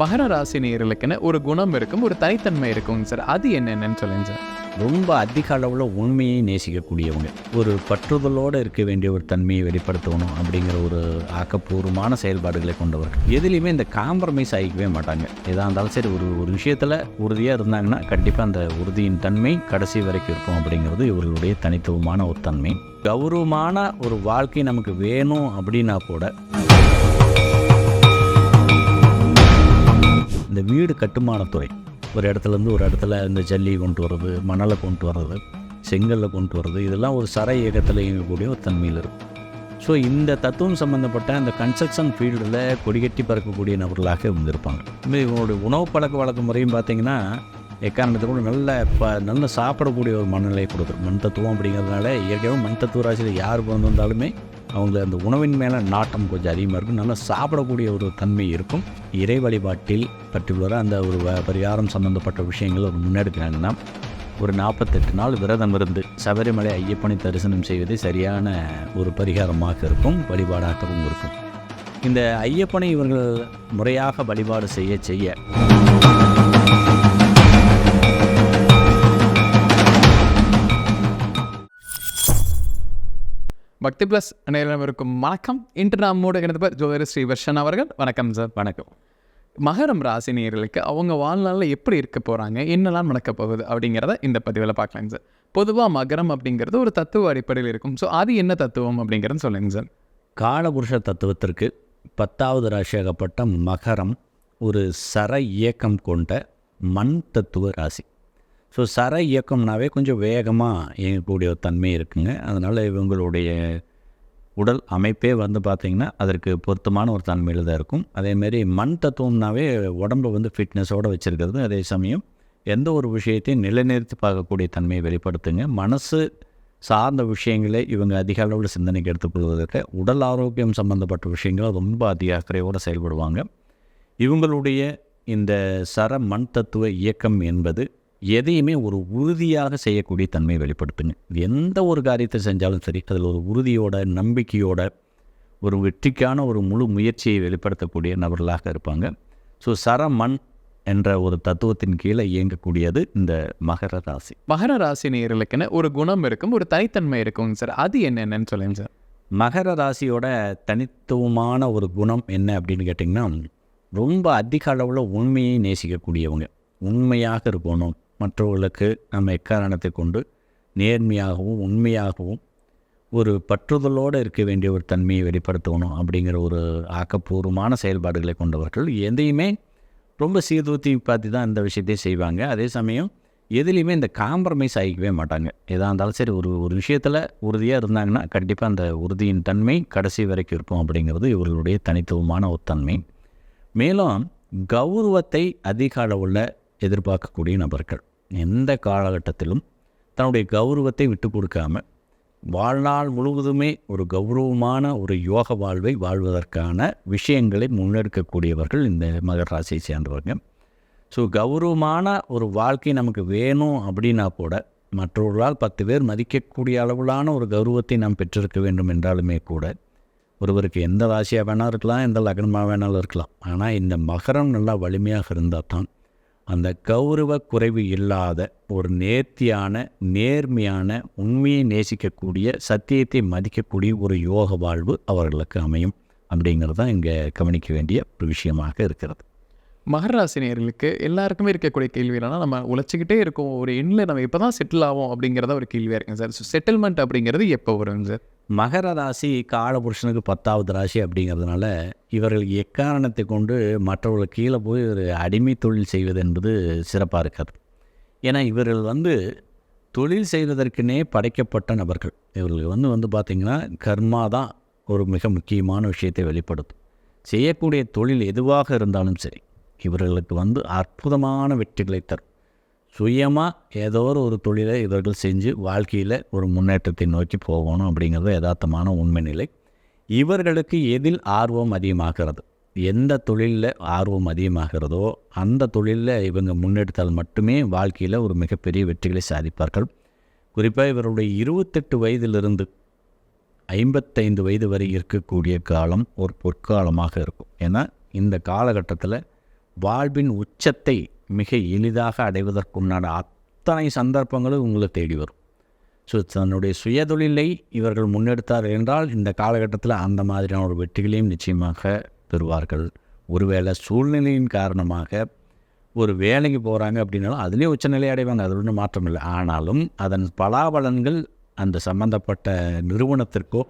மகர ராசி நேர்களுக்குன்னு ஒரு குணம் இருக்கும் ஒரு தனித்தன்மை இருக்குங்க சார். அது என்னென்னு சொல்லுங்க சார். ரொம்ப அதிக அளவில் உண்மையை நேசிக்கக்கூடியவங்க. ஒரு பற்றுதலோடு இருக்க வேண்டிய ஒரு தன்மையை வெளிப்படுத்தணும் அப்படிங்கிற ஒரு ஆக்கப்பூர்வமான செயல்பாடுகளை கொண்டவர்கள். எதுலேயுமே இந்த காம்ப்ரமைஸ் ஆகிக்கவே மாட்டாங்க. எதாக இருந்தாலும் சரி ஒரு ஒரு விஷயத்தில் உறுதியாக இருந்தாங்கன்னா கண்டிப்பாக அந்த உறுதியின் தன்மை கடைசி வரைக்கும் இருக்கும் அப்படிங்கிறது இவர்களுடைய தனித்துவமான ஒரு தன்மை. கௌரவமான ஒரு வாழ்க்கை நமக்கு வேணும் அப்படின்னா கூட வீடு கட்டுமானத்துறை ஒரு இடத்துலேருந்து ஒரு இடத்துல இந்த ஜல்லி கொண்டு வர்றது மணலை கொண்டு வர்றது செங்கல்லை கொண்டு வர்றது இதெல்லாம் ஒரு சர இயக்கத்தில் இயங்கக்கூடிய ஒரு தன்மையில் இருக்கும் ஸோ இந்த தத்துவம் சம்மந்தப்பட்ட அந்த கன்ஸ்ட்ரக்ஷன் ஃபீல்டில் கொடிகட்டி பறக்கக்கூடிய நபர்களாக இவங்க இருப்பாங்க இன்னும் இவங்களுடைய உணவு பழக்க வழக்க முறையும் பார்த்திங்கன்னா எக்காரணத்தை கூட நல்ல ப நல்ல சாப்பிடக்கூடிய ஒரு மனநிலையை கொடுக்குது மண் தத்துவம் அப்படிங்கிறதுனால இயற்கையாக மண் தத்துவ ராசியில் யார் பிறந்து வந்தாலுமே அவங்க அந்த உணவின் மேலே நாட்டம் கொஞ்சம் அதிகமாக இருக்கும். நல்லா சாப்பிடக்கூடிய ஒரு தன்மை இருக்கும். இறை வழிபாட்டில் பர்டிகுலராக அந்த ஒரு வ- பரிகாரம் சம்மந்தப்பட்ட விஷயங்கள் ஒரு முன்னெடுக்கிறாங்கன்னா ஒரு நாற்பத்தெட்டு நாள் விரதம் இருந்து சபரிமலை ஐயப்பனை தரிசனம் செய்வது சரியான ஒரு பரிகாரமாக இருக்கும் வழிபாடாகவும் இருக்கும். இந்த ஐயப்பனை இவர்கள் முறையாக வழிபாடு செய்ய செய்ய பக்தி பிளஸ் நேரம் வணக்கம். இன்று நம்மோட இணைந்தவர் ஜோதிடர் ஸ்ரீ வர்ஷன் அவர்கள். வணக்கம் சார். வணக்கம். மகரம் ராசி நேயர்களுக்கு அவங்க வாழ்நாளில் எப்படி இருக்க போகிறாங்க என்னெல்லாம் நடக்க போகுது அப்படிங்கிறத இந்த பதிவில் பார்க்கலாங்க சார். பொதுவாக மகரம் அப்படிங்கிறது ஒரு தத்துவ அடிப்படையில் இருக்கும். ஸோ அது என்ன தத்துவம் அப்படிங்கிறது சொல்லுங்க சார். காலபுருஷ தத்துவத்திற்கு பத்தாவது ராசியாகப்பட்ட மகரம் ஒரு சர இயக்கம் கொண்ட மண் தத்துவ ராசி. ஸோ சர இயக்கம்னாவே கொஞ்சம் வேகமாக இயங்கக்கூடிய ஒரு தன்மை இருக்குங்க. அதனால் இவங்களுடைய உடல் அமைப்பே வந்து பார்த்திங்கன்னா அதற்கு பொருத்தமான ஒரு தன்மையில் தான் இருக்கும். அதேமாரி மண் தத்துவம்னாவே உடம்பை வந்து ஃபிட்னஸோடு வச்சுருக்கிறது. அதே சமயம் எந்த ஒரு விஷயத்தையும் நிலைநிறுத்தி பார்க்கக்கூடிய தன்மையை வெளிப்படுத்துங்க. மனசு சார்ந்த விஷயங்களை இவங்க அதிக அளவில் சிந்தனைக்கு எடுத்துக்கொள்வதற்கு உடல் ஆரோக்கியம் சம்மந்தப்பட்ட விஷயங்கள் ரொம்ப அதிக அக்கறையோடு செயல்படுவாங்க. இவங்களுடைய இந்த சர மண் தத்துவ இயக்கம் என்பது எதையுமே ஒரு உறுதியாக செய்யக்கூடிய தன்மையை வெளிப்படுத்துங்க. எந்த ஒரு காரியத்தை செஞ்சாலும் சரி அதில் ஒரு உறுதியோட நம்பிக்கையோட ஒரு வெற்றிக்கான ஒரு முழு முயற்சியை வெளிப்படுத்தக்கூடிய நபர்களாக இருப்பாங்க. ஸோ சர மண் என்ற ஒரு தத்துவத்தின் கீழே இயங்கக்கூடியது இந்த மகர ராசி. மகர ராசி நேயர்களுக்குன்னு ஒரு குணம் இருக்கும் ஒரு தனித்தன்மை இருக்குங்க சார். அது என்னென்னு சொல்லுங்க சார். மகர ராசியோட தனித்துவமான ஒரு குணம் என்ன அப்படின்னு கேட்டிங்கன்னா ரொம்ப அதிக அளவில் உண்மையை நேசிக்கக்கூடியவங்க. உண்மையாக இருக்கணும். மற்றவர்களுக்கு நம்ம எக்காரணத்தை கொண்டு நேர்மையாகவும் உண்மையாகவும் ஒரு பற்றுதலோடு இருக்க வேண்டிய ஒரு தன்மையை வெளிப்படுத்தணும் அப்படிங்கிற ஒரு ஆக்கப்பூர்வமான செயல்பாடுகளை கொண்டவர்கள் எதையுமே ரொம்ப சீர்தூத்தி பார்த்து தான் இந்த விஷயத்தையும் செய்வாங்க. அதே சமயம் எதுலேயுமே இந்த காம்ப்ரமைஸ் ஆகிக்கவே மாட்டாங்க. எதாக இருந்தாலும் சரி ஒரு ஒரு விஷயத்தில் உறுதியாக இருந்தாங்கன்னா கண்டிப்பாக அந்த உறுதியின் தன்மை கடைசி வரைக்கும் இருக்கும் அப்படிங்கிறது இவர்களுடைய தனித்துவமான ஒரு தன்மை. மேலும் கௌரவத்தை அதிக அளவில் எதிர்பார்க்கக்கூடிய நபர்கள். எந்த காலகட்டத்திலும் தன்னுடைய கௌரவத்தை விட்டு கொடுக்காம வாழ்நாள் முழுவதுமே ஒரு கௌரவமான ஒரு யோக வாழ்வை வாழ்வதற்கான விஷயங்களை முன்னெடுக்கக்கூடியவர்கள் இந்த மகர ராசியை சேர்ந்தவர்கள் ஸோ கௌரவமான ஒரு வாழ்க்கை நமக்கு வேணும் அப்படின்னா கூட மற்றொருவரால் பத்து பேர் மதிக்கக்கூடிய அளவிலான ஒரு கௌரவத்தை நாம் பெற்றிருக்க வேண்டும் என்றாலுமே கூட ஒருவருக்கு எந்த ராசியாக வேணாலும் இருக்கலாம் எந்த லக்னமாக வேணாலும் இருக்கலாம். ஆனால் இந்த மகரம் நல்லா வலிமையாக இருந்தால் தான் அந்த கௌரவ குறைவு இல்லாத ஒரு நேர்த்தியான நேர்மையான உண்மையை நேசிக்கக்கூடிய சத்தியத்தை மதிக்கக்கூடிய ஒரு யோக வாழ்வு அவர்களுக்கு அமையும். அப்படிங்கிறது தான் இங்கே கவனிக்க வேண்டிய ஒரு விஷயமாக இருக்கிறது. மகராசினியர்களுக்கு எல்லாருக்குமே இருக்கக்கூடிய கேள்வி என்னன்னா நம்ம உழைச்சிக்கிட்டே இருக்கோம் ஒரு எண்ணில் நம்ம இப்போ தான் செட்டில் ஆகும் அப்படிங்கிறத ஒரு கேள்வியாக இருக்குங்க சார். ஸோ செட்டில்மெண்ட் அப்படிங்கிறது எப்போ வருங்க சார்? மகர ராசி காலபுருஷனுக்கு பத்தாவது ராசி அப்படிங்கிறதுனால இவர்கள் எக்காரணத்தை கொண்டு மற்றவர்கள் கீழே போய் ஒரு அடிமை தொழில் செய்வது என்பது சிறப்பாக இருக்காது. ஏன்னா இவர்கள் வந்து தொழில் செய்வதற்குனே படைக்கப்பட்ட நபர்கள். இவர்களுக்கு வந்து வந்து பார்த்திங்கன்னா கர்மா தான் ஒரு மிக முக்கியமான விஷயத்தை வெளிப்படுத்தும். செய்யக்கூடிய தொழில் எதுவாக இருந்தாலும் சரி இவர்களுக்கு வந்து அற்புதமான வெற்றிகளை தரும். சுயமாக ஏதோ ஒரு தொழிலை இவர்கள் செஞ்சு வாழ்க்கையில் ஒரு முன்னேற்றத்தை நோக்கி போகணும் அப்படிங்கிறது யதார்த்தமான உண்மை நிலை இவர்களுக்கு எதில் ஆர்வம் அதிகமாகிறது? எந்த தொழிலில் ஆர்வம் அதிகமாகிறதோ அந்த தொழிலில் இவங்க முன்னெடுத்தால் மட்டுமே வாழ்க்கையில் ஒரு மிகப்பெரிய வெற்றிகளை சாதிப்பார்கள். குறிப்பாக இவருடைய இருபத்தெட்டு வயதிலிருந்து ஐம்பத்தைந்து வயது வரை இருக்கக்கூடிய காலம் ஒரு பொற்காலமாக இருக்கும். ஏன்னா இந்த காலகட்டத்தில் வாழ்வின் உச்சத்தை மிக எளிதாக அடைவதற்குண்டான அத்தனை சந்தர்ப்பங்களும் உங்களை தேடி வரும். ஸோ தன்னுடைய சுயதொழிலை இவர்கள் முன்னெடுத்தார் என்றால் இந்த காலகட்டத்தில் அந்த மாதிரியான ஒரு வெற்றிகளையும் நிச்சயமாக பெறுவார்கள். ஒருவேளை சூழ்நிலையின் காரணமாக ஒரு வேலைக்கு போகிறாங்க அப்படின்னாலும் அதுலேயும் உச்சநிலை அடைவாங்க அது ஒன்றும் மாற்றம் இல்லை. ஆனாலும் அதன் பலாபலன்கள் அந்த சம்மந்தப்பட்ட நிறுவனத்திற்கோ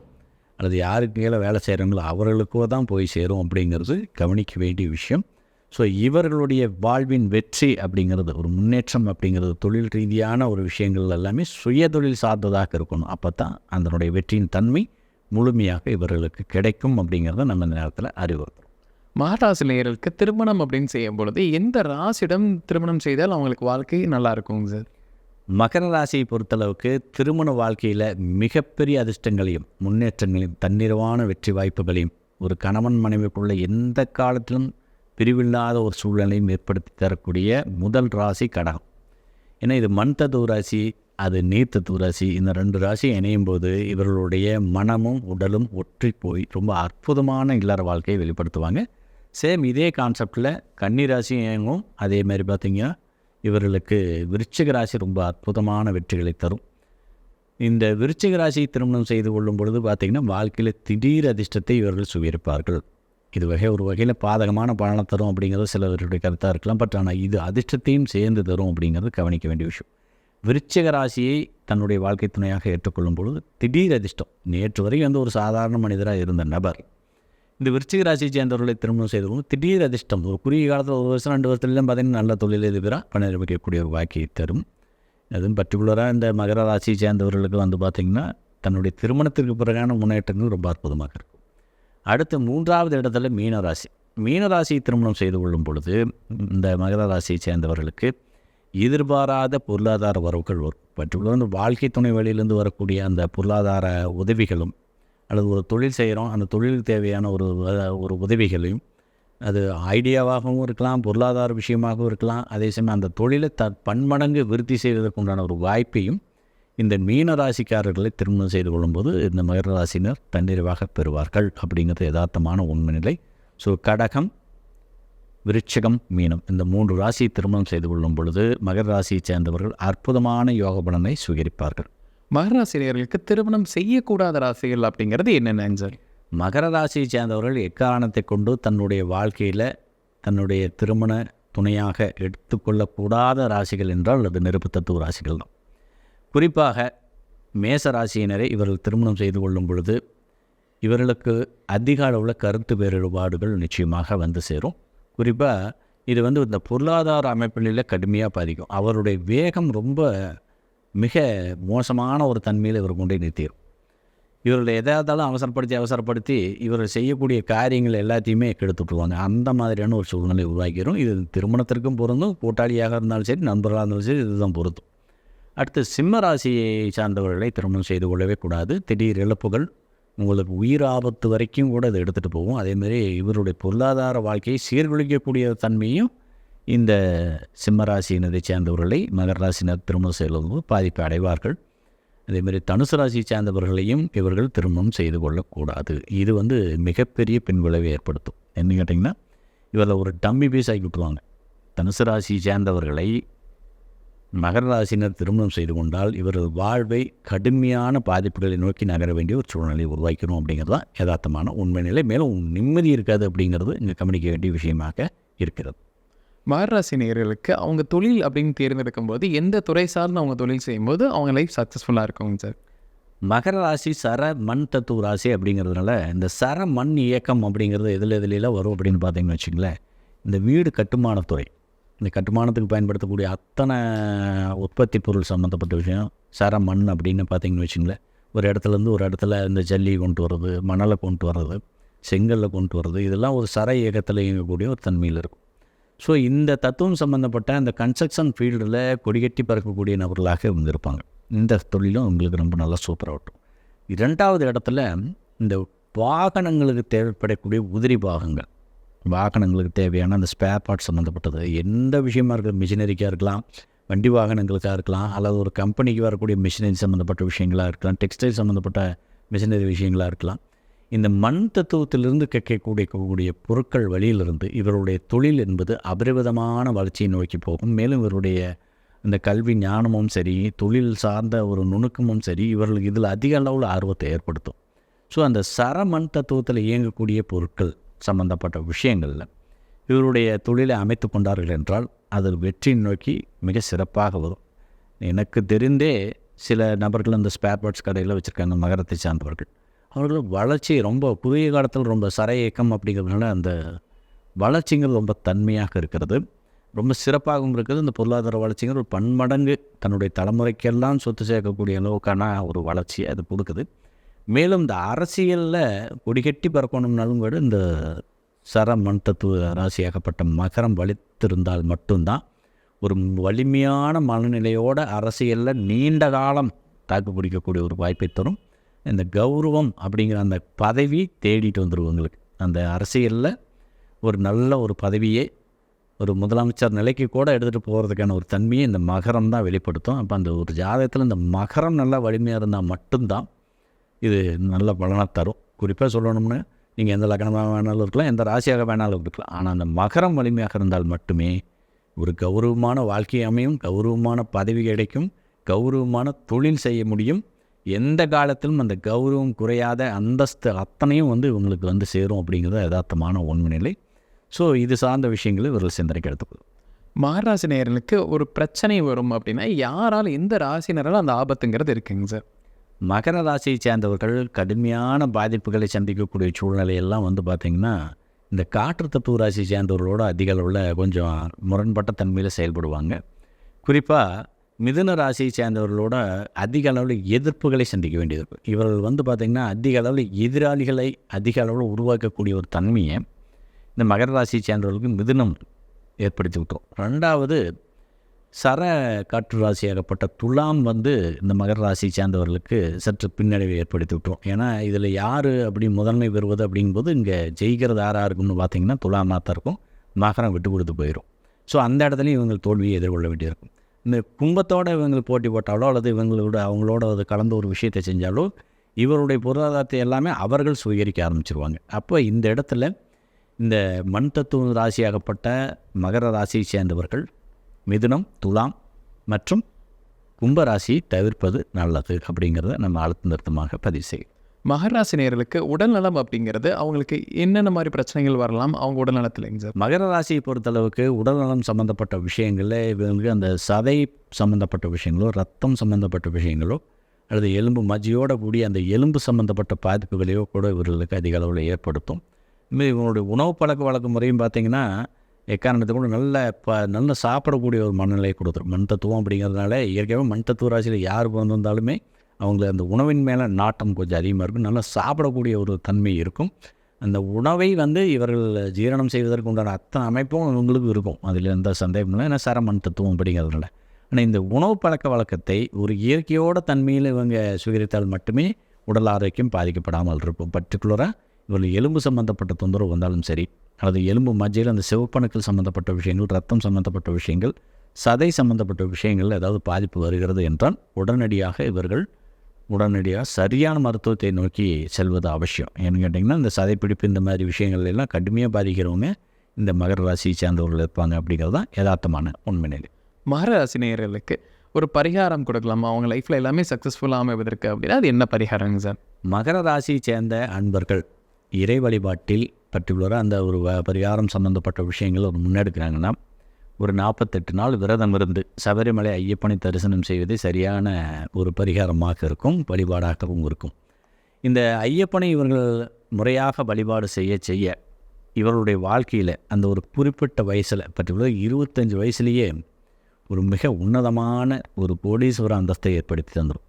அல்லது யாருக்கு கீழே வேலை செய்கிறாங்களோ அவர்களுக்கோ தான் போய் சேரும் அப்படிங்கிறது கவனிக்க வேண்டிய விஷயம். ஸோ இவர்களுடைய வாழ்வின் வெற்றி அப்படிங்கிறது ஒரு முன்னேற்றம் அப்படிங்கிறது தொழில் ரீதியான ஒரு விஷயங்கள் எல்லாமே சுயதொழில் சார்ந்ததாக இருக்கணும். அப்போ தான் அதனுடைய வெற்றியின் தன்மை முழுமையாக இவர்களுக்கு கிடைக்கும் அப்படிங்கிறத நம்ம இந்த நேரத்தில் அறிவுறுத்துறோம் மகராசி நேயர்களுக்கு திருமணம் அப்படின்னு செய்யும் பொழுது எந்த ராசியிடம் திருமணம் செய்தால் அவங்களுக்கு வாழ்க்கை நல்லா இருக்குங்க சார்? மகர ராசியை பொறுத்தளவுக்கு திருமண வாழ்க்கையில் மிகப்பெரிய அதிர்ஷ்டங்களையும் முன்னேற்றங்களையும் தன்னிறைவான வெற்றி வாய்ப்புகளையும் ஒரு கணவன் மனைவிக்குள்ள எந்த காலத்திலும் பிரிவில்லாத ஒரு சூழ்நிலையும் ஏற்படுத்தி தரக்கூடிய முதல் ராசி கடகம். ஏன்னா இது மண் தத்துவ ராசி அது நீர் தத்துவ ராசி இந்த ரெண்டு ராசி இணையும் போது இவர்களுடைய மனமும் உடலும் ஒற்றி போய் ரொம்ப அற்புதமான இல்லற வாழ்க்கையை வெளிப்படுத்துவாங்க. சேம் இதே கான்செப்டில் கன்னி ராசி இயங்கும் அதே மாதிரி பார்த்திங்கன்னா இவர்களுக்கு விருச்சிக ராசி ரொம்ப அற்புதமான வெற்றிகளை தரும். இந்த விருச்சிக ராசியை திருமணம் செய்து கொள்ளும் பொழுது பார்த்திங்கன்னா வாழ்க்கையில் திடீர் அதிர்ஷ்டத்தை இவர்கள் சுவியிருப்பார்கள் இது வகை ஒரு வகையில் பாதகமான பலனை தரும் அப்படிங்கிறது சிலருடைய கருத்தாக இருக்கலாம். பட் ஆனால் இது அதிர்ஷ்டத்தையும் சேர்ந்து தரும் அப்படிங்கிறது கவனிக்க வேண்டிய விஷயம். விருச்சிக ராசியை தன்னுடைய வாழ்க்கை துணையாக ஏற்றுக்கொள்ளும் பொழுது திடீர் அதிர்ஷ்டம். நேற்று வரைக்கும் வந்து ஒரு சாதாரண மனிதராக இருந்த நபர். இந்த விருச்சிக ராசியை சேர்ந்தவர்களை திருமணம் செய்தவங்க திடீர் அதிர்ஷ்டம். ஒரு குறுகிய காலத்தில் ஒரு வருஷம் ரெண்டு வருஷத்துலாம் பார்த்தீங்கன்னா நல்ல தொழிலதிபராக பணம் நிரூபிக்கக்கூடிய ஒரு வாக்கியை தரும். அதுவும் பர்டிகுலராக இந்த மகர ராசியை சேர்ந்தவர்களுக்கு வந்து பார்த்திங்கன்னா தன்னுடைய திருமணத்திற்கு பிறகான முன்னேற்றங்கள் ரொம்ப அற்புதமாக இருக்கும். அடுத்து மூன்றாவது இடத்துல மீனராசி. மீனராசியை திருமணம் செய்து கொள்ளும் பொழுது இந்த மகர ராசியை சேர்ந்தவர்களுக்கு எதிர்பாராத பொருளாதார வரவுகள் வரும். பர்டிகுலர் இந்த வாழ்க்கை துணை வழியிலேருந்து வரக்கூடிய அந்த பொருளாதார உதவிகளும் அல்லது ஒரு தொழில் செய்கிறோம் அந்த தொழிலுக்கு தேவையான ஒரு ஒரு உதவிகளையும் அது ஐடியாவாகவும் இருக்கலாம் பொருளாதார விஷயமாகவும் இருக்கலாம். அதே சமயம் அந்த தொழிலை த பன்மடங்கு விருத்தி செய்வதற்குண்டான ஒரு வாய்ப்பையும் இந்த மீன ராசிக்காரர்களை திருமணம் செய்து கொள்ளும்போது இந்த மகர ராசினர் தன்னிறைவாக பெறுவார்கள் அப்படிங்கிறது யதார்த்தமான உண்மை நிலை ஸோ கடகம் விருட்சகம் மீனம் இந்த மூன்று ராசியை திருமணம் செய்து கொள்ளும் பொழுது மகர ராசியைச் சேர்ந்தவர்கள் அற்புதமான யோக பலனை சுகரிப்பார்கள். மகராசி நேயர்களுக்கு திருமணம் செய்யக்கூடாத ராசிகள் அப்படிங்கிறது என்னென்னங்க சார் மகர ராசியை சேர்ந்தவர்கள் எக்காரணத்தை கொண்டு தன்னுடைய வாழ்க்கையில் தன்னுடைய திருமண துணையாக எடுத்துக்கொள்ளக்கூடாத ராசிகள் என்றால் அது நெருப்பு தத்துவ ராசிகள் தான் குறிப்பாக மேச ராசியினரை இவர்கள் திருமணம் செய்து கொள்ளும் பொழுது இவர்களுக்கு அதிக அளவில் கருத்து வேறுபாடுகள் நிச்சயமாக வந்து சேரும். குறிப்பாக இது வந்து இந்த பொருளாதார அமைப்பில் கடுமையாக பாதிக்கும். அவருடைய வேகம் ரொம்ப மிக மோசமான ஒரு தன்மையில் இவர் கொண்டே நிறுத்திடும் இவர்கள் எதாக இருந்தாலும் அவசரப்படுத்தி அவசரப்படுத்தி இவர்கள் செய்யக்கூடிய காரியங்கள் எல்லாத்தையுமே கெடுத்துட்ருவாங்க அந்த மாதிரியான ஒரு சூழ்நிலை உருவாக்கிடும் இது திருமணத்திற்கும் பொருந்தும். கூட்டாளியாக இருந்தாலும் சரி நண்பர்களாக இருந்தாலும் சரி இதுதான் பொருந்தும். அடுத்து சிம்ம ராசியை சார்ந்தவர்களை திருமணம் செய்து கொள்ளவே கூடாது. திடீர் இழப்புகள் உங்களுக்கு உயிர் ஆபத்து வரைக்கும் கூட அதை எடுத்துகிட்டு போகும். அதேமாரி இவருடைய பொருளாதார வாழ்க்கையை சீர்குலைக்கக்கூடிய தன்மையும் இந்த சிம்ம ராசியினரை சேர்ந்தவர்களை மகர ராசினர் திருமணம் செய்வது பாதிப்பை அடைவார்கள். அதேமாரி தனுசு ராசியை சேர்ந்தவர்களையும் இவர்கள் திருமணம் செய்து கொள்ளக்கூடாது. இது வந்து மிகப்பெரிய பின்விளைவை ஏற்படுத்தும். என்ன கேட்டிங்கன்னா இவரில் ஒரு டம்மி பீஸ் ஆக்கி விட்டுருவாங்க. தனுசு ராசியை சேர்ந்தவர்களை மகர ராசினர் திருமணம் செய்து கொண்டால் இவர்கள் வாழ்வை கடுமையான பாதிப்புகளை நோக்கி நகர வேண்டிய ஒரு சூழ்நிலையை உருவாக்கணும் அப்படிங்கிறது தான் யதார்த்தமான உண்மை நிலை. மேலும் நிம்மதி இருக்காது அப்படிங்கிறது இங்கே கவனிக்க வேண்டிய விஷயமாக இருக்கிறது. மகராசி நேயர்களுக்கு அவங்க தொழில் அப்படின்னு தேர்ந்தெடுக்கும் போது எந்த துறை சார்ந்து அவங்க தொழில் செய்யும்போது அவங்க லைஃப் சக்ஸஸ்ஃபுல்லாக இருக்குங்க சார்? மகர ராசி சர மண் தத்துவ ராசி அப்படிங்கிறதுனால இந்த சர மண் இயக்கம் அப்படிங்கிறது எதில் எதுலாம் வரும் அப்படின்னு பார்த்தீங்கன்னு வச்சுங்களேன் இந்த வீடு கட்டுமானத்துறை இந்த கட்டுமானத்துக்கு பயன்படுத்தக்கூடிய அத்தனை உற்பத்தி பொருள் சம்மந்தப்பட்ட விஷயம் சர மண் அப்படின்னு பார்த்தீங்கன்னு வச்சுங்களேன். ஒரு இடத்துலேருந்து ஒரு இடத்துல இந்த ஜல்லி கொண்டு வர்றது மணலை கொண்டு வர்றது செங்கல்ல கொண்டு வர்றது இதெல்லாம் ஒரு சர இயக்கத்தில் இயங்கக்கூடிய ஒரு தன்மையில் இருக்கும். ஸோ இந்த தத்துவம் சம்மந்தப்பட்ட அந்த கன்ஸ்ட்ரக்ஷன் ஃபீல்டில் கொடிகட்டி பறக்கக்கூடிய நபர்களாக இவங்க இருப்பாங்க இந்த தொழிலும் உங்களுக்கு ரொம்ப நல்லா சூப்பராகட்டும் இரண்டாவது இடத்துல இந்த வாகனங்களுக்கு தேவைப்படக்கூடிய உதிரி பாகங்கள் வாகனங்களுக்கு தேவையான அந்த ஸ்பேர் பார்ட் சம்மந்தப்பட்டது எந்த விஷயமா இருக்கிற மிஷினரிக்காக இருக்கலாம் வண்டி வாகனங்களுக்காக இருக்கலாம் அல்லது ஒரு கம்பெனிக்கு வரக்கூடிய மிஷினரி சம்மந்தப்பட்ட விஷயங்களாக இருக்கலாம் டெக்ஸ்டைல் சம்மந்தப்பட்ட மிஷினரி விஷயங்களாக இருக்கலாம். இந்த மண் தத்துவத்திலிருந்து கேட்கக்கூடிய கூடிய பொருட்கள் வழியிலிருந்து இவருடைய தொழில் என்பது அபரிவிதமான வளர்ச்சியை நோக்கி போகும். மேலும் இவருடைய இந்த கல்வி ஞானமும் சரி தொழில் சார்ந்த ஒரு நுணுக்கமும் சரி இவர்களுக்கு இதில் அதிக அளவில் ஆர்வத்தை ஏற்படுத்தும். ஸோ அந்த சர மண் தத்துவத்தில் இயங்கக்கூடிய பொருட்கள் சம்பந்தப்பட்ட விஷயங்களில் இவருடைய தொழிலை அமைத்து கொண்டார்கள் என்றால் அது வெற்றி நோக்கி மிக சிறப்பாக வரும். எனக்கு தெரிந்தே சில நபர்கள் அந்த ஸ்பேர் பார்ட்ஸ் கடையில் வச்சுருக்காங்க நகரத்தை சார்ந்தவர்கள். அவர்கள் வளர்ச்சி ரொம்ப புதிய காலத்தில் ரொம்ப சர இயக்கம் அப்படிங்கிறதுனால அந்த வளர்ச்சிங்கிறது ரொம்ப தன்மையாக இருக்கிறது. ரொம்ப சிறப்பாகவும் இருக்குது. இந்த பொருளாதார வளர்ச்சிங்கிற ஒரு பன்மடங்கு தன்னுடைய தலைமுறைக்கெல்லாம் சொத்து சேர்க்கக்கூடிய அளவுக்கான ஒரு வளர்ச்சி அது கொடுக்குது. மேலும் இந்த அரசியலில் கொடிகட்டி பறக்கணும்னாலும் கூட இந்த சர மண் தத்துவ ராசியாகப்பட்ட மகரம் வலித்திருந்தால் மட்டும்தான் ஒரு வலிமையான மனநிலையோட அரசியலில் நீண்ட காலம் தாக்கு பிடிக்கக்கூடிய ஒரு வாய்ப்பை தரும். இந்த கௌரவம் அப்படிங்கிற அந்த பதவி தேடிட்டு வந்துடும் உங்களுக்கு. அந்த அரசியலில் ஒரு நல்ல ஒரு பதவியை ஒரு முதலமைச்சர் நிலைக்கு கூட எடுத்துகிட்டு போகிறதுக்கான ஒரு தன்மையை இந்த மகரம் தான் வெளிப்படுத்தும். அப்போ அந்த ஒரு ஜாதகத்தில் இந்த மகரம் நல்லா வலிமையாக இருந்தால் மட்டும்தான் இது நல்ல பலனை தரும். குறிப்பாக சொல்லணும்னா நீங்கள் எந்த லக்னமாக வேணாலும் இருக்கலாம் எந்த ராசியாக வேணாலும் இருக்கலாம். ஆனால் அந்த மகரம் வலிமையாக இருந்தால் மட்டுமே ஒரு கௌரவமான வாழ்க்கை அமையும் கௌரவமான பதவி கிடைக்கும் கௌரவமான தொழில் செய்ய முடியும். எந்த காலத்திலும் அந்த கௌரவம் குறையாத அந்தஸ்து அத்தனையும் வந்து இவங்களுக்கு வந்து சேரும் அப்படிங்கிறது யதார்த்தமான உண்மை நிலை ஸோ இது சார்ந்த விஷயங்களை இவர்கள் சிந்தனைக்கு எடுத்துக்கொள்ளும் மகராசி நேயர்களுக்கு ஒரு பிரச்சனை வரும் அப்படின்னா யாரால் எந்த ராசினரால் அந்த ஆபத்துங்கிறது இருக்குங்க சார்? மகர ராசியை சேர்ந்தவர்கள் கடுமையான பாதிப்புகளை சந்திக்கக்கூடிய சூழ்நிலையெல்லாம் வந்து பார்த்திங்கன்னா இந்த காற்று தத்துவ ராசியை சேர்ந்தவர்களோட அதிக அளவில் கொஞ்சம் முரண்பட்ட தன்மையில் செயல்படுவாங்க. குறிப்பாக மிதுன ராசியை சேர்ந்தவர்களோட அதிக அளவில் எதிர்ப்புகளை சந்திக்க வேண்டியது இருக்கும் இவர்கள் வந்து பார்த்திங்கன்னா அதிக அளவில் எதிராளிகளை அதிக அளவில் உருவாக்கக்கூடிய ஒரு தன்மையை இந்த மகர ராசியை சேர்ந்தவர்களுக்கு மிதுனம் ஏற்படுத்தி விட்டோம். ரெண்டாவது சர காற்று ராசியாகப்பட்ட துலாம் வந்து இந்த மகர ராசியை சேர்ந்தவர்களுக்கு சற்று பின்னடைவை ஏற்படுத்தி விட்டுரும். ஏன்னா இதில் யார் அப்படி முதன்மை பெறுவது அப்படிங்கும்போது இங்கே ஜெயிக்கிறது யாராக இருக்கும்னு பார்த்தீங்கன்னா துலாமாக தான் இருக்கும். மகரம் விட்டு கொடுத்து போயிடும் ஸோ அந்த இடத்துலையும் இவங்க தோல்வியை எதிர்கொள்ள வேண்டியிருக்கும். இந்த கும்பத்தோடு இவங்க போட்டி போட்டாலோ அல்லது இவங்களோட அவங்களோட அது கலந்த ஒரு விஷயத்தை செஞ்சாலோ இவருடைய பொருளாதாரத்தை எல்லாமே அவர்கள் சுவீகரிக்க ஆரம்பிச்சிருவாங்க. அப்போ இந்த இடத்துல இந்த மண் தத்துவ ராசியாகப்பட்ட மகர ராசியை சேர்ந்தவர்கள் மிதுனம் துலாம் மற்றும் கும்பராசியை தவிர்ப்பது நல்லது அப்படிங்கிறத நம்ம அழுத்த நிறுத்தமாக பதிவு செய்யும் மகராசி நேயர்களுக்கு உடல்நலம் அப்படிங்கிறது அவங்களுக்கு என்னென்ன மாதிரி பிரச்சனைகள் வரலாம்? அவங்க உடல்நலத்துலைங்க சார்? மகர ராசியை பொறுத்தளவுக்கு உடல்நலம் சம்மந்தப்பட்ட விஷயங்களில் இவங்களுக்கு அந்த சதை சம்மந்தப்பட்ட விஷயங்களோ ரத்தம் சம்மந்தப்பட்ட விஷயங்களோ அல்லது எலும்பு மஜ்ஜையோட கூடிய அந்த எலும்பு சம்மந்தப்பட்ட பாதிப்புகளையோ கூட இவர்களுக்கு அதிக அளவில் ஏற்படுத்தும். இவங்களுடைய உணவு பழக்க வழக்க முறையும் பார்த்திங்கன்னா எக்காரணத்துக்கு கூட நல்ல ப நல்ல சாப்பிடக்கூடிய ஒரு மனநிலையை கொடுத்துரும். மண் தத்துவம் அப்படிங்கிறதுனால இயற்கையாகவே மண் தத்துவ ராசியில் யார் வந்திருந்தாலுமே வந்தாலுமே அவங்களுக்கு அந்த உணவின் மேலே நாட்டம் கொஞ்சம் அதிகமாக இருக்கும். நல்லா சாப்பிடக்கூடிய ஒரு தன்மை இருக்கும். அந்த உணவை வந்து இவர்கள் ஜீரணம் செய்வதற்கு உண்டான அத்தனை அமைப்பும் இவங்களுக்கு இருக்கும். அதில் எந்த சந்தேகமும் இல்லை. ஏன்னா சரமண் தத்துவம் அப்படிங்கிறதுனால. ஆனால் இந்த உணவு பழக்க வழக்கத்தை ஒரு இயற்கையோட தன்மையில் இவங்க சுகரித்தால் மட்டுமே உடல் ஆரோக்கியம் பாதிக்கப்படாமல் இருக்கும். பர்டிகுலராக இவர்கள் எலும்பு சம்மந்தப்பட்ட தொந்தரவு வந்தாலும் சரி அல்லது எலும்பு மஜ்ஜையில் அந்த சிவப்பணுக்கள் சம்மந்தப்பட்ட விஷயங்கள் ரத்தம் சம்மந்தப்பட்ட விஷயங்கள் சதை சம்மந்தப்பட்ட விஷயங்கள் ஏதாவது பாதிப்பு வருகிறது என்றால் உடனடியாக இவர்கள் உடனடியாக சரியான மருத்துவத்தை நோக்கி செல்வது அவசியம். ஏன்னு கேட்டிங்கன்னா இந்த சதைப்பிடிப்பு இந்த மாதிரி விஷயங்கள் எல்லாம் கடுமையாக பாதிக்கிறவங்க இந்த மகர ராசியை சேர்ந்தவர்கள் இருப்பாங்க அப்படிங்கிறது தான் யதார்த்தமான உண்மை நிலை. மகராசி நேயர்களுக்கு ஒரு பரிகாரம் கொடுக்கலாமா? அவங்க லைஃப்பில் எல்லாமே சக்ஸஸ்ஃபுல்லாக அமைவதற்கு அப்படின்னா அது என்ன பரிகாரங்க சார்? மகர ராசியை சேர்ந்த அன்பர்கள் இறை வழிபாட்டில் பர்டிகுலராக அந்த ஒரு வ- பரிகாரம் சம்மந்தப்பட்ட விஷயங்கள் ஒரு முன்னெடுக்கிறாங்கன்னா ஒரு நாற்பத்தெட்டு நாள் விரதம் இருந்து சபரிமலை ஐயப்பனை தரிசனம் செய்வது சரியான ஒரு பரிகாரமாக இருக்கும் வழிபாடாகவும் இருக்கும். இந்த ஐயப்பனை இவர்கள் முறையாக வழிபாடு செய்ய செய்ய இவர்களுடைய வாழ்க்கையில் அந்த ஒரு குறிப்பிட்ட வயசில் பர்டிகுலர் இருபத்தஞ்சி வயசுலேயே ஒரு மிக உன்னதமான ஒரு கோடீஸ்வர அந்தஸ்தை ஏற்படுத்தி தந்துடும்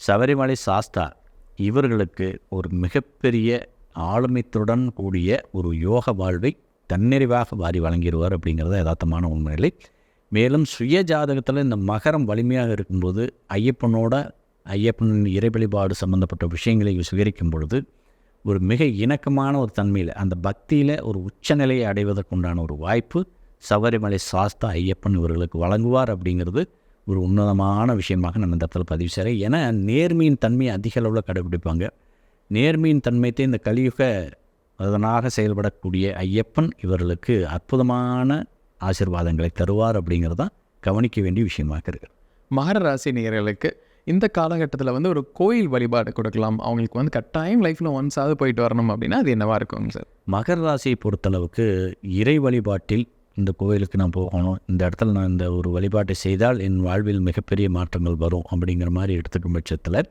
சபரிமலை சாஸ்தா இவர்களுக்கு ஒரு மிகப்பெரிய ஆளுமைத்துடன் கூடிய ஒரு யோக வாழ்வை தன்னிறைவாக வாரி வழங்கிடுவார் அப்படிங்கிறது யதார்த்தமான உண்மைநிலை. மேலும் சுய ஜாதகத்தில் இந்த மகரம் வலிமையாக இருக்கும்போது ஐயப்பனோட ஐயப்பன் இறை வழிபாடு சம்பந்தப்பட்ட விஷயங்களை சுகரிக்கும் பொழுது ஒரு மிக இணக்கமான ஒரு தன்மையில் அந்த பக்தியில் ஒரு உச்சநிலையை அடைவதற்குண்டான ஒரு வாய்ப்பு சபரிமலை சாஸ்தா ஐயப்பன் இவர்களுக்கு வழங்குவார் அப்படிங்கிறது ஒரு உன்னதமான விஷயமாக நம்ம இந்த இடத்துல பதிவு செய்கிறேன் ஏன்னா நேர்மையின் தன்மையை அதிக அளவில் கடைபிடிப்பாங்க. நேர்மையின் தன்மைத்தை இந்த கலியுக அதனாக செயல்படக்கூடிய ஐயப்பன் இவர்களுக்கு அற்புதமான ஆசீர்வாதங்களை தருவார் அப்படிங்கிறது தான் கவனிக்க வேண்டிய விஷயமாக இருக்குது மகர ராசி நேயர்களுக்கு இந்த காலகட்டத்தில் வந்து ஒரு கோயில் வழிபாடு கொடுக்கலாம். அவங்களுக்கு வந்து கட்டாயம் லைஃப்பில் ஒன்ஸாவது போயிட்டு வரணும் அப்படின்னா அது என்னவா இருக்குங்க சார் மகர ராசியை பொறுத்தளவுக்கு இறை வழிபாட்டில் இந்த கோவிலுக்கு நான் போகணும். இந்த இடத்துல நான் இந்த ஒரு வழிபாட்டை செய்தால் என் வாழ்வில் மிகப்பெரிய மாற்றங்கள் வரும் அப்படிங்கிற மாதிரி எடுத்துக்கும் பட்சத்தில்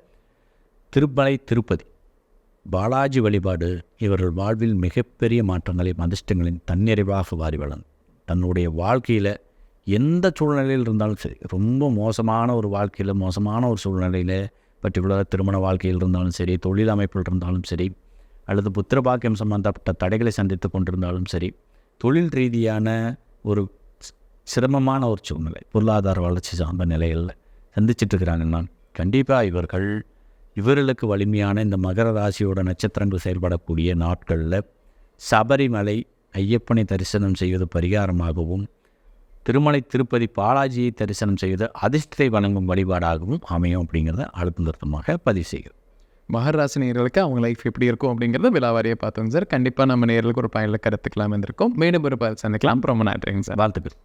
திருப்பலை திருப்பதி. பாலாஜி வழிபாடு இவர்கள் வாழ்வில் மிகப்பெரிய மாற்றங்களையும் அதிர்ஷ்டங்களின் தன்னிறைவாக வாரி வளர்ந்து தன்னுடைய வாழ்க்கையில் எந்த சூழ்நிலையில் இருந்தாலும் சரி ரொம்ப மோசமான ஒரு வாழ்க்கையில் மோசமான ஒரு சூழ்நிலையில் பர்டிகுலராக திருமண வாழ்க்கையில் இருந்தாலும் சரி தொழில் அமைப்பில் இருந்தாலும் சரி அல்லது புத்திரபாக்கியம் சம்பந்தப்பட்ட தடைகளை சந்தித்து கொண்டிருந்தாலும் சரி தொழில் ரீதியான ஒரு சிரமமான ஒரு சூழ்நிலை பொருளாதார வளர்ச்சி சார்ந்த நிலையில் சந்திச்சிட்ருக்கிறாங்கன்னா கண்டிப்பாக இவர்கள் இவர்களுக்கு வலிமையான இந்த மகர ராசியோட நட்சத்திரங்கள் செயல்படக்கூடிய நாட்களில் சபரிமலை ஐயப்பனை தரிசனம் செய்வது பரிகாரமாகவும் திருமலை திருப்பதி பாலாஜியை தரிசனம் செய்வது அதிர்ஷ்டத்தை வழங்கும் வழிபாடாகவும் அமையும் அப்படிங்கிறத அழுத்தம் திருத்தமாக பதிவு செய்கிறோம். மகர ராசி நேயர்களுக்கு அவங்க லைஃப் எப்படி இருக்கும் அப்படிங்கிறத விலாவாரியாக பார்த்தோங்க சார். கண்டிப்பாக நம்ம நேயர்களுக்கு ஒரு பயனில் கருத்துக்கலாம் இருந்திருக்கும் மேலும் ஒரு சந்திக்கலாம். ரொம்ப நன்றிங்க சார். வாழ்த்துக்கள்.